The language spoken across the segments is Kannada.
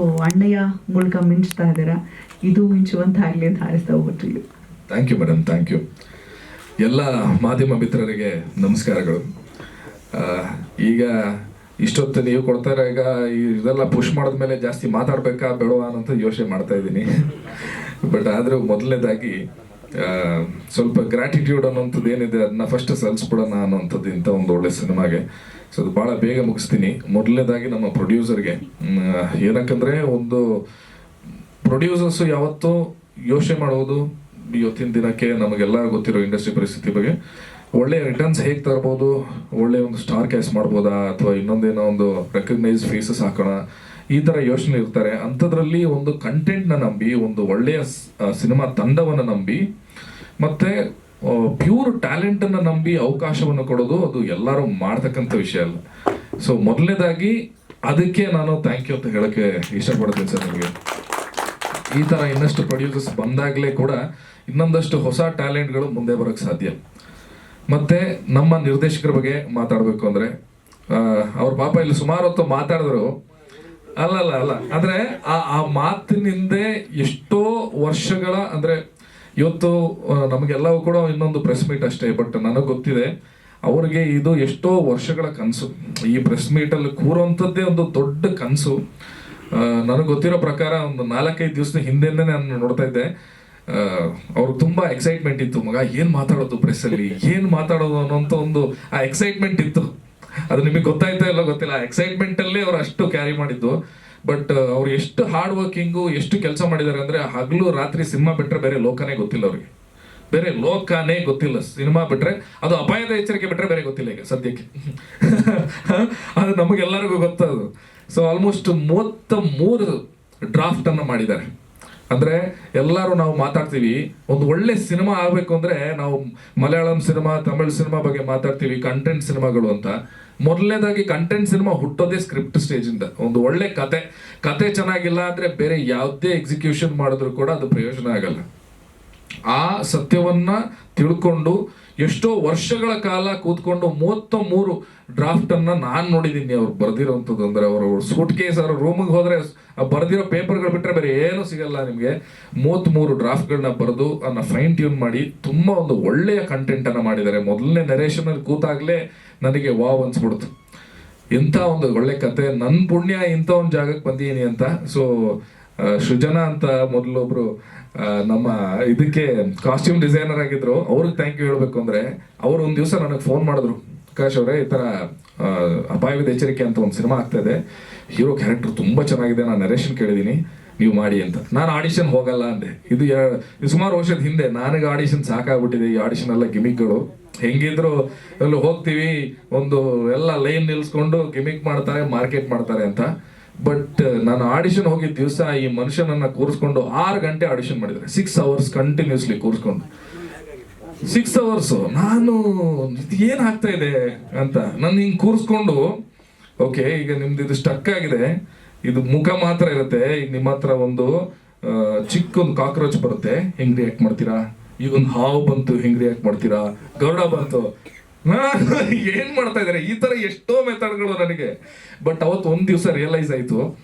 ಸೊ ಅಣ್ಣಯ್ಯ ಮೂಲಕ ಮಿಂಚ್ತಾ ಇದ್ದೀರಾ? ಇದು ಮಿಂಚುವಂತಾಗಲಿ ಅಂತ ಹಾರಿಸ್ತಾ ಹೋಗ್ಬಿಟ್ರಿ thank you madam thank you ಎಲ್ಲ ಮಾಧ್ಯಮ ಮಿತ್ರರಿಗೆ ನಮಸ್ಕಾರಗಳು. ಈಗ ಇಷ್ಟೊತ್ತು ನೀವು ಕೊಡ್ತಾರೆ ಈಗ ಇದೆಲ್ಲ ಪುಷ್ ಮಾಡಿದ್ಮೇಲೆ ಜಾಸ್ತಿ ಮಾತಾಡ್ಬೇಕಾ ಬೇಡವಾ ಅನ್ನೋಂಥ ಯೋಚನೆ ಮಾಡ್ತಾ ಇದ್ದೀನಿ. ಬಟ್ ಆದರೂ ಮೊದಲನೇದಾಗಿ ಸ್ವಲ್ಪ ಗ್ರ್ಯಾಟಿಟ್ಯೂಡ್ ಅನ್ನೋಂಥದ್ದು ಏನಿದೆ, ಅದನ್ನ ಫಸ್ಟ್ ಸಲ್ಲಿಸ್ಬಿಡೋಣ ಅನ್ನೋಂಥದ್ದು ಇಂಥ ಒಂದು ಒಳ್ಳೆ ಸಿನಿಮಾಗೆ. ಸೊ ಅದು ಭಾಳ ಬೇಗ ಮುಗಿಸ್ತೀನಿ. ಮೊದಲನೇದಾಗಿ ನಮ್ಮ ಪ್ರೊಡ್ಯೂಸರ್ಗೆ ಏನಕ್ಕಂದ್ರೆ ಒಂದು ಪ್ರೊಡ್ಯೂಸರ್ಸ್ ಯಾವತ್ತೂ ಯೋಚನೆ ಮಾಡುವುದು ಇವತ್ತಿನ ದಿನಕ್ಕೆ ನಮಗೆಲ್ಲ ಗೊತ್ತಿರೋ ಇಂಡಸ್ಟ್ರಿ ಪರಿಸ್ಥಿತಿ ಬಗ್ಗೆ ಒಳ್ಳೆ ರಿಟರ್ನ್ಸ್ ಹೇಗೆ ತರ್ಬೋದು, ಒಳ್ಳೆ ಒಂದು ಸ್ಟಾರ್ ಕ್ಯಾಸ್ ಮಾಡ್ಬೋದಾ, ಅಥವಾ ಇನ್ನೊಂದೇನೋ ಒಂದು ರೆಕಗ್ನೈಸ್ ಫೇಸಸ್ ಹಾಕೋಣ ಈ ಥರ ಯೋಚನೆ ಇರ್ತಾರೆ. ಅಂಥದ್ರಲ್ಲಿ ಒಂದು ಕಂಟೆಂಟ್ನ ನಂಬಿ, ಒಂದು ಒಳ್ಳೆಯ ಸಿನಿಮಾ ತಂಡವನ್ನು ನಂಬಿ, ಮತ್ತೆ ಪ್ಯೂರ್ ಟ್ಯಾಲೆಂಟನ್ನು ನಂಬಿ ಅವಕಾಶವನ್ನು ಕೊಡೋದು ಅದು ಎಲ್ಲರೂ ಮಾಡ್ತಕ್ಕಂಥ ವಿಷಯ ಅಲ್ಲ. ಸೊ ಮೊದಲನೇದಾಗಿ ಅದಕ್ಕೆ ನಾನು ಥ್ಯಾಂಕ್ ಯು ಅಂತ ಹೇಳಕ್ಕೆ ಇಷ್ಟಪಡ್ತೀನಿ ಸರ್ ನಿಮಗೆ. ಈ ಥರ ಇನ್ನಷ್ಟು ಪ್ರೊಡ್ಯೂಸರ್ಸ್ ಬಂದಾಗಲೇ ಕೂಡ ಇನ್ನೊಂದಷ್ಟು ಹೊಸ ಟ್ಯಾಲೆಂಟ್ಗಳು ಮುಂದೆ ಬರೋಕ್ಕೆ ಸಾಧ್ಯ. ಮತ್ತೆ ನಮ್ಮ ನಿರ್ದೇಶಕರ ಬಗ್ಗೆ ಮಾತಾಡಬೇಕು ಅಂದ್ರೆ ಅವ್ರ ಪಾಪ ಇಲ್ಲಿ ಸುಮಾರು ಹೊತ್ತು ಮಾತಾಡಿದ್ರು. ಅಲ್ಲ ಅಲ್ಲ. ಅಲ್ಲ ಅಂದ್ರೆ ಆ ಆ ಮಾತಿನಿಂದೆ ಎಷ್ಟೋ ವರ್ಷಗಳ, ಅಂದ್ರೆ ಇವತ್ತು ನಮಗೆಲ್ಲವೂ ಕೂಡ ಇನ್ನೊಂದು ಪ್ರೆಸ್ ಮೀಟ್ ಅಷ್ಟೇ ಬಟ್ ನನಗೆ ಗೊತ್ತಿದೆ, ಅವ್ರಿಗೆ ಇದು ಎಷ್ಟೋ ವರ್ಷಗಳ ಕನಸು. ಈ ಪ್ರೆಸ್ ಮೀಟಲ್ಲಿ ಕೂರುವಂಥದ್ದೇ ಒಂದು ದೊಡ್ಡ ಕನಸು. ನನಗೆ ಗೊತ್ತಿರೋ ಪ್ರಕಾರ ಒಂದು ನಾಲ್ಕೈದು ದಿವಸದ ಹಿಂದೆನೇ ನಾನು ನೋಡ್ತಾ ಇದ್ದೆ. ಅವ್ರಿಗೆ ತುಂಬಾ ಎಕ್ಸೈಟ್ಮೆಂಟ್ ಇತ್ತು. ಮಗ, ಏನು ಮಾತಾಡೋದು ಪ್ರೆಸ್ಸಲ್ಲಿ ಏನ್ ಮಾತಾಡೋದು ಅನ್ನೋಂಥ ಒಂದು, ಆ ಎಕ್ಸೈಟ್ಮೆಂಟ್ ಇತ್ತು. ಅದು ನಿಮಗೆ ಗೊತ್ತಾಯ್ತಾ ಇಲ್ಲ ಗೊತ್ತಿಲ್ಲ. ಎಕ್ಸೈಟ್ಮೆಂಟ್ ಅಲ್ಲೇ ಅವ್ರು ಅಷ್ಟು ಕ್ಯಾರಿ ಮಾಡಿದ್ದು. ಬಟ್ ಅವ್ರು ಎಷ್ಟು ಹಾರ್ಡ್ ವರ್ಕಿಂಗು ಎಷ್ಟು ಕೆಲಸ ಮಾಡಿದ್ದಾರೆ ಅಂದ್ರೆ ಹಗಲು ರಾತ್ರಿ ಸಿನಿಮಾ ಬಿಟ್ರೆ ಬೇರೆ ಲೋಕನೇ ಗೊತ್ತಿಲ್ಲ ಅವ್ರಿಗೆ. ಬೇರೆ ಲೋಕನೇ ಗೊತ್ತಿಲ್ಲ. ಸಿನಿಮಾ ಬಿಟ್ರೆ, ಅದು ಅಪಾಯದ ಎಚ್ಚರಿಕೆ ಬಿಟ್ರೆ ಬೇರೆ ಗೊತ್ತಿಲ್ಲ ಈಗ ಸದ್ಯಕ್ಕೆ. ಅದು ನಮಗೆಲ್ಲರಿಗೂ ಗೊತ್ತದು. ಸೊ ಆಲ್ಮೋಸ್ಟ್ ಮೂವತ್ತ ಮೂರು ಡ್ರಾಫ್ಟ್ ಮಾಡಿದ್ದಾರೆ. ಅಂದ್ರೆ ಎಲ್ಲರೂ ನಾವು ಮಾತಾಡ್ತೀವಿ. ಒಂದು ಒಳ್ಳೆ ಸಿನಿಮಾ ಆಗ್ಬೇಕು ಅಂದ್ರೆ ನಾವು ಮಲಯಾಳಂ ಸಿನಿಮಾ, ತಮಿಳ್ ಸಿನಿಮಾ ಬಗ್ಗೆ ಮಾತಾಡ್ತೀವಿ ಕಂಟೆಂಟ್ ಸಿನಿಮಾಗಳು ಅಂತ. ಮೊದಲನೇದಾಗಿ ಕಂಟೆಂಟ್ ಸಿನಿಮಾ ಹುಟ್ಟೋದೇ ಸ್ಕ್ರಿಪ್ಟ್ ಸ್ಟೇಜ್ ಇಂದ. ಒಂದು ಒಳ್ಳೆ ಕತೆ. ಕತೆ ಚೆನ್ನಾಗಿಲ್ಲ ಅಂದ್ರೆ ಬೇರೆ ಯಾವುದೇ ಎಕ್ಸಿಕ್ಯೂಷನ್ ಮಾಡಿದ್ರು ಕೂಡ ಅದು ಪ್ರಯೋಜನ ಆಗಲ್ಲ. ಆ ಸತ್ಯವನ್ನ ತಿಳ್ಕೊಂಡು ಎಷ್ಟೋ ವರ್ಷಗಳ ಕಾಲ ಕೂತ್ಕೊಂಡು ಮೂವತ್ತ ಮೂರು ಡ್ರಾಫ್ಟ್ ಅನ್ನ ನಾನ್ ನೋಡಿದೀನಿ ಅವ್ರು ಬರ್ದಿರೋಂಥದ್ದು ಅಂದ್ರೆ ಅವರು ಸೂಟ್ ಕೇಸ್ ಅವ್ರ ರೂಮಿಗೆ ಹೋದ್ರೆ ಬರ್ದಿರೋ ಪೇಪರ್ಗಳು ಬಿಟ್ಟರೆ ಬೇರೆ ಏನೂ ಸಿಗಲ್ಲ ನಿಮಗೆ. ಮೂವತ್ತ್ ಮೂರು ಡ್ರಾಫ್ಟ್ಗಳನ್ನ ಬರೆದು ಅದನ್ನ ಫೈನ್ ಟ್ಯೂನ್ ಮಾಡಿ ತುಂಬಾ ಒಂದು ಒಳ್ಳೆಯ ಕಂಟೆಂಟ್ ಅನ್ನ ಮಾಡಿದ್ದಾರೆ. ಮೊದಲನೇ ನರೇಷನ್ ಅಲ್ಲಿ ಕೂತಾಗಲೇ ನನಗೆ ವಾವ್ ಅನ್ಸ್ಬಿಡ್ತು. ಇಂಥ ಒಂದು ಒಳ್ಳೆ ಕತೆ ನನ್ನ ಪುಣ್ಯ ಇಂಥ ಒಂದು ಜಾಗಕ್ಕೆ ಬಂದೀನಿ ಅಂತ. ಸೊ ಸೃಜನಾ ಅಂತ ಮೊದಲೊಬ್ರು ನಮ್ಮ ಇದಕ್ಕೆ ಕಾಸ್ಟ್ಯೂಮ್ ಡಿಸೈನರ್ ಆಗಿದ್ರು. ಅವ್ರಿಗೆ ಥ್ಯಾಂಕ್ ಯು ಹೇಳಬೇಕು ಅಂದ್ರೆ ಅವ್ರು ಒಂದು ದಿವಸ ನನಗೆ ಫೋನ್ ಮಾಡಿದ್ರು. ಪ್ರಕಾಶ್ ಅವರೇ ಈ ಆ, ಅಪಾಯವಿದ ಎಚ್ಚರಿಕೆ ಅಂತ ಒಂದು ಸಿನಿಮಾ ಆಗ್ತಾ ಇದೆ. ಹೀರೋ ಕ್ಯಾರೆಕ್ಟರ್ ತುಂಬಾ ಚೆನ್ನಾಗಿದೆ ನಾನು ನರೇಶನ್ ಕೇಳಿದೀನಿ. ನೀವು ಮಾಡಿ ಅಂತ. ನಾನು ಆಡಿಷನ್ ಹೋಗಲ್ಲ ಅಂದೆ. ಇದು ಸುಮಾರು ವರ್ಷದ ಹಿಂದೆ ನನಗೆ ಆಡಿಷನ್ ಸಾಕಾಗ್ಬಿಟ್ಟಿದೆ ಈ ಆಡಿಷನ್ ಎಲ್ಲ ಗಿಮಿಕ್ಗಳು ಹೆಂಗಿದ್ರು ಎಲ್ಲ ಹೋಗ್ತೀವಿ ಒಂದು ಎಲ್ಲ ಲೈನ್ ನಿಲ್ಸ್ಕೊಂಡು ಗಿಮಿಕ್ ಮಾಡ್ತಾರೆ ಮಾರ್ಕೆಟ್ ಮಾಡ್ತಾರೆ ಅಂತ. ಬಟ್ ನಾನು ಆಡಿಷನ್ ಹೋಗಿದ್ದ ದಿವಸ ಈ ಮನುಷ್ಯನನ್ನ ಕೂರಿಸ್ಕೊಂಡು ಆರು ಗಂಟೆ ಆಡಿಷನ್ ಮಾಡಿದ್ರೆ ಸಿಕ್ಸ್ ಅವರ್ಸ್ ಕಂಟಿನ್ಯೂಸ್ಲಿ ಕೂರಿಸ್ಕೊಂಡು. ಸಿಕ್ಸ್ ಅವರ್ಸ್ ನಾನು ಏನು ಆಗ್ತಾ ಇದೆ ಅಂತ ನಾನು ಹಿಂಗ್ ಕೂರಿಸ್ಕೊಂಡು ಓಕೆ ಈಗ ನಿಮ್ದು ಇದು ಸ್ಟಕ್ ಆಗಿದೆ. ಇದು ಮುಖ ಮಾತ್ರ ಇರುತ್ತೆ. ಈಗ ನಿಮ್ಮ ಹತ್ರ ಒಂದು ಚಿಕ್ಕ ಒಂದು ಕಾಕ್ರೋಚ್ ಬರುತ್ತೆ. ಹೆಂಗ್ ರಿಯಾಕ್ಟ್ ಮಾಡ್ತೀರಾ? ಈಗ ಒಂದು ಹಾವು ಬಂತು, ಹೆಂಗ್ ರಿಯಾಕ್ಟ್ ಮಾಡ್ತೀರಾ? ಗರುಡ ಬಂತು. ಏನ್ ಮಾಡ್ತಾ ಇದ್ದಾರೆ ಈ ತರ ಎಷ್ಟೋ ಮೆಥಡ್ಗಳು ನನಗೆ. ಬಟ್ ಅವತ್ತು ಒಂದ್ ದಿವಸ ರಿಯಲೈಸ್ ಆಯ್ತು.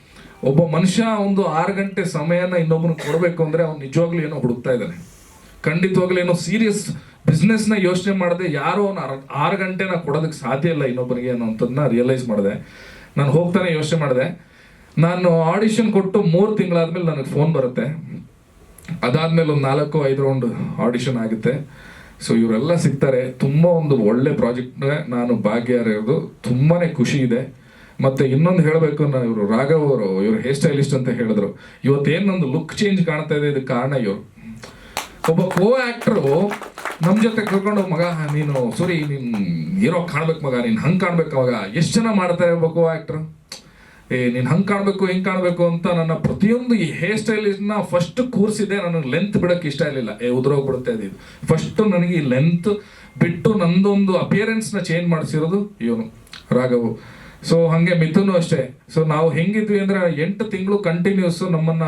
ಒಬ್ಬ ಮನುಷ್ಯ ಒಂದು ಆರು ಗಂಟೆ ಸಮಯನ ಇನ್ನೊಬ್ಬನ ಕೊಡಬೇಕು ಅಂದ್ರೆ ಅವ್ನು ನಿಜವಾಗ್ಲೂ ಏನೋ ಹುಡುಕ್ತಾ ಇದ್ದಾನೆ ಖಂಡಿತವಾಗ್ಲೂ ಏನೋ ಸೀರಿಯಸ್ ಬಿಸ್ನೆಸ್ನ ಯೋಚನೆ ಮಾಡದೆ ಯಾರು ಅವ್ನು ಆರು ಗಂಟೆನ ಕೊಡೋದಕ್ಕೆ ಸಾಧ್ಯ ಇಲ್ಲ ಇನ್ನೊಬ್ಬನಿಗೆ ಅನ್ನೋಂಥದ್ದನ್ನ ರಿಯಲೈಸ್ ಮಾಡಿದೆ. ನಾನು ಹೋಗ್ತಾನೆ ಯೋಚನೆ ಮಾಡಿದೆ. ನಾನು ಆಡಿಷನ್ ಕೊಟ್ಟು ಮೂರು ತಿಂಗಳಾದ್ಮೇಲೆ ನನಗೆ ಫೋನ್ ಬರುತ್ತೆ. ಅದಾದ್ಮೇಲೆ ಒಂದು ನಾಲ್ಕು, ಐದು ರೌಂಡ್ ಆಡಿಷನ್ ಆಗುತ್ತೆ. ಸೊ ಇವರೆಲ್ಲ ಸಿಗ್ತಾರೆ. ತುಂಬ ಒಂದು ಒಳ್ಳೆ ಪ್ರಾಜೆಕ್ಟ್ ನಾನು ಭಾಗ್ಯರಿರೋದು ತುಂಬಾನೇ ಖುಷಿ ಇದೆ. ಮತ್ತೆ ಇನ್ನೊಂದು ಹೇಳಬೇಕು ಇವರು ರಾಘವ್ ಅವರು, ಇವರು ಹೇರ್ ಸ್ಟೈಲಿಸ್ಟ್ ಅಂತ ಹೇಳಿದ್ರು. ಇವತ್ತೇನೊಂದು ಲುಕ್ ಚೇಂಜ್ ಕಾಣ್ತಾ ಇದೆ, ಇದಕ್ಕೆ ಕಾರಣ ಇವರು. ಒಬ್ಬ ಕೋ ಆಕ್ಟರ್ ನಮ್ಮ ಜೊತೆ ಕರ್ಕೊಂಡು ಮಗ, ನೀನು ಸೂರಿ ನೀನು ಹೀರೋ ಕಾಣ್ಬೇಕು ಮಗ, ನೀನು ಹಂಗೆ ಕಾಣ್ಬೇಕು ಮಗ, ಎಷ್ಟು ಜನ ಮಾಡ್ತಾರೆ ಒಬ್ಬ ಕೋ ಆಕ್ಟರ್ ಏ, ನೀನು ಹಂಗ್ ಕಾಣಬೇಕು, ಹೆಂಗ್ ಕಾಣಬೇಕು ಅಂತ ನನ್ನ ಪ್ರತಿಯೊಂದು ಈ ಹೇರ್ನ ಫಸ್ಟ್ ಕೂರಿಸಿದೆ ನನಗೆ ಲೆಂತ್ ಬಿಡಕ್ ಇಷ್ಟ ಇರಲಿಲ್ಲ. ಏ ಉದ್ರೋಗ್ಬಿಡುತ್ತೆ ಅದು ಫಸ್ಟ್ ನನಗೆ ಈ ಲೆಂತ್ ಬಿಟ್ಟು ನಂದೊಂದು ಅಪಿಯರೆನ್ಸ್ನ ಚೇಂಜ್ ಮಾಡಿಸಿರೋದು ಇವನು, ರಾಘವು. ಸೊ ಹಾಗೆ ಮಿಥುನು ಅಷ್ಟೇ. ಸೊ ನಾವು ಹೆಂಗಿದ್ವಿ ಅಂದ್ರೆ ಎಂಟು ತಿಂಗಳು ಕಂಟಿನ್ಯೂಸ್ ನಮ್ಮನ್ನ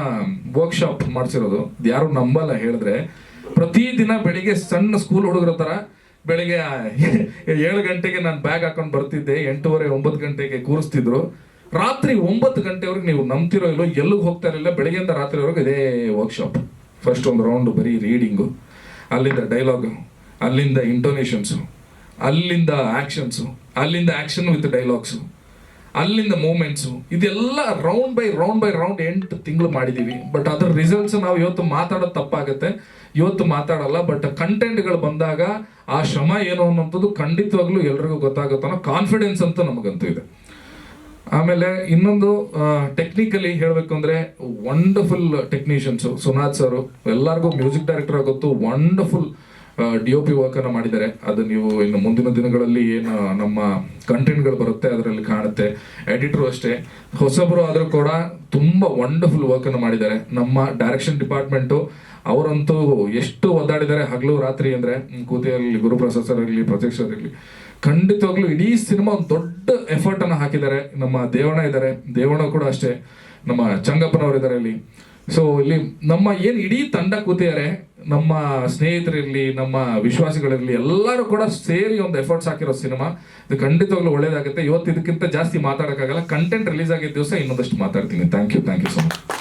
ವರ್ಕ್ಶಾಪ್ ಮಾಡಿಸಿರೋದು. ಯಾರು ನಂಬಲ್ಲ ಹೇಳಿದ್ರೆ. ಪ್ರತಿ ದಿನ ಬೆಳಿಗ್ಗೆ ಸಣ್ಣ ಸ್ಕೂಲ್ ಹುಡುಗರ ತರ ಬೆಳಿಗ್ಗೆ ಏಳು ಗಂಟೆಗೆ ನಾನು ಬ್ಯಾಗ್ ಹಾಕೊಂಡು ಬರ್ತಿದ್ದೆ, ಎಂಟೂವರೆ, ಒಂಬತ್ತು ಗಂಟೆಗೆ ಕೂರಿಸ್ತಿದ್ರು. ರಾತ್ರಿ ಒಂಬತ್ತು ಗಂಟೆವರೆಗೆ ನೀವು ನಂಬ್ತಿರೋ ಇಲ್ಲೋ, ಎಲ್ಲಿಗೆ ಹೋಗ್ತಾ ಇರಲಿಲ್ಲ ಬೆಳಗ್ಗೆಯಿಂದ ರಾತ್ರಿವರೆಗೂ ಇದೇ ವರ್ಕ್ಶಾಪ್ ಫಸ್ಟ್ ಒಂದು ರೌಂಡ್ ಬರೀ ರೀಡಿಂಗು ಅಲ್ಲಿಂದ ಡೈಲಾಗು ಅಲ್ಲಿಂದ ಇಂಟೋನೇಷನ್ಸು ಅಲ್ಲಿಂದ ಆ್ಯಕ್ಷನ್ಸು ಅಲ್ಲಿಂದ ಆ್ಯಕ್ಷನ್ ವಿತ್ ಡೈಲಾಗ್ಸು ಅಲ್ಲಿಂದ ಮೂಮೆಂಟ್ಸು ಇದೆಲ್ಲ round by round by round ಎಂಟು ತಿಂಗಳು ಮಾಡಿದ್ದೀವಿ ಬಟ್ ಅದ್ರ ರಿಸಲ್ಟ್ಸ್ ನಾವು ಇವತ್ತು ಮಾತಾಡೋದು ತಪ್ಪಾಗುತ್ತೆ. ಇವತ್ತು ಮಾತಾಡಲ್ಲ ಬಟ್ ಕಂಟೆಂಟ್ಗಳು ಬಂದಾಗ ಆ ಶ್ರಮ ಏನು ಅನ್ನೋಂಥದ್ದು ಖಂಡಿತವಾಗ್ಲೂ ಎಲ್ರಿಗೂ ಗೊತ್ತಾಗುತ್ತೆ ಕಾನ್ಫಿಡೆನ್ಸ್ ಅಂತ ನಮಗಂತೂ ಇದೆ. ಆಮೇಲೆ ಇನ್ನೊಂದು ಟೆಕ್ನಿಕಲಿ ಹೇಳಬೇಕು ಅಂದ್ರೆ ವಂಡರ್ಫುಲ್ ಟೆಕ್ನಿಷಿಯನ್ಸು ಸುನಾಥ್ ಸರ್ ಎಲ್ಲರಿಗೂ ಮ್ಯೂಸಿಕ್ ಡೈರೆಕ್ಟರ್ ಗೊತ್ತು wonderful D O P work ಅನ್ನ ಮಾಡಿದ್ದಾರೆ. ಅದು ನೀವು ಇನ್ನು ಮುಂದಿನ ದಿನಗಳಲ್ಲಿ ಏನು ನಮ್ಮ ಕಂಟೆಂಟ್ಗಳು ಬರುತ್ತೆ, ಅದರಲ್ಲಿ ಕಾಣುತ್ತೆ. ಎಡಿಟರ್ ಅಷ್ಟೇ. ಹೊಸಬರು ಆದರೂ ಕೂಡ ತುಂಬಾ ವಂಡರ್ಫುಲ್ ವರ್ಕ್ ಅನ್ನು ಮಾಡಿದ್ದಾರೆ. ನಮ್ಮ ಡೈರೆಕ್ಷನ್ ಡಿಪಾರ್ಟ್ಮೆಂಟು ಅವರಂತೂ ಎಷ್ಟು ಒದ್ದಾಡಿದ್ದಾರೆ ಹಗಲು ರಾತ್ರಿ ಅಂದ್ರೆ ಕೂತಿಯಲ್ಲಿ ಗುರುಪ್ರಸಾದ್ ಸರ್ ಆಗಲಿ ಪ್ರತ್ಯಕ್ಷ ಆಗಲಿ ಖಂಡಿತವಾಗ್ಲೂ ಇಡೀ ಸಿನಿಮಾ ಒಂದು ದೊಡ್ಡ ಎಫರ್ಟ್ ಅನ್ನ ಹಾಕಿದ್ದಾರೆ. ನಮ್ಮ ದೇವಣ್ಣ ಇದ್ದಾರೆ. ದೇವಣ್ಣ ಕೂಡ ಅಷ್ಟೇ. ನಮ್ಮ ಚಂಗಪ್ಪನವರಿದ್ದಾರೆ ಇಲ್ಲಿ. ಸೊ ಇಲ್ಲಿ ನಮ್ಮ ಏನು ಇಡೀ ತಂಡ ಕೂತಿದ್ದಾರೆ ನಮ್ಮ ಸ್ನೇಹಿತರಿರಲಿ, ನಮ್ಮ ವಿಶ್ವಾಸಿಗಳಿರಲಿ, ಎಲ್ಲರೂ ಕೂಡ ಸೇರಿ ಒಂದು ಎಫರ್ಟ್ಸ್ ಹಾಕಿರೋ ಸಿನಿಮಾ ಇದು ಖಂಡಿತವಾಗ್ಲೂ ಒಳ್ಳೇದಾಗುತ್ತೆ. ಇವತ್ತು ಇದಕ್ಕಿಂತ ಜಾಸ್ತಿ ಮಾತಾಡೋಕ್ಕಾಗಲ್ಲ. ಕಂಟೆಂಟ್ ರಿಲೀಸ್ ಆಗಿದ್ದ ದಿವಸ ಇನ್ನೊಂದಷ್ಟು ಮಾತಾಡ್ತೀನಿ. Thank you thank you so much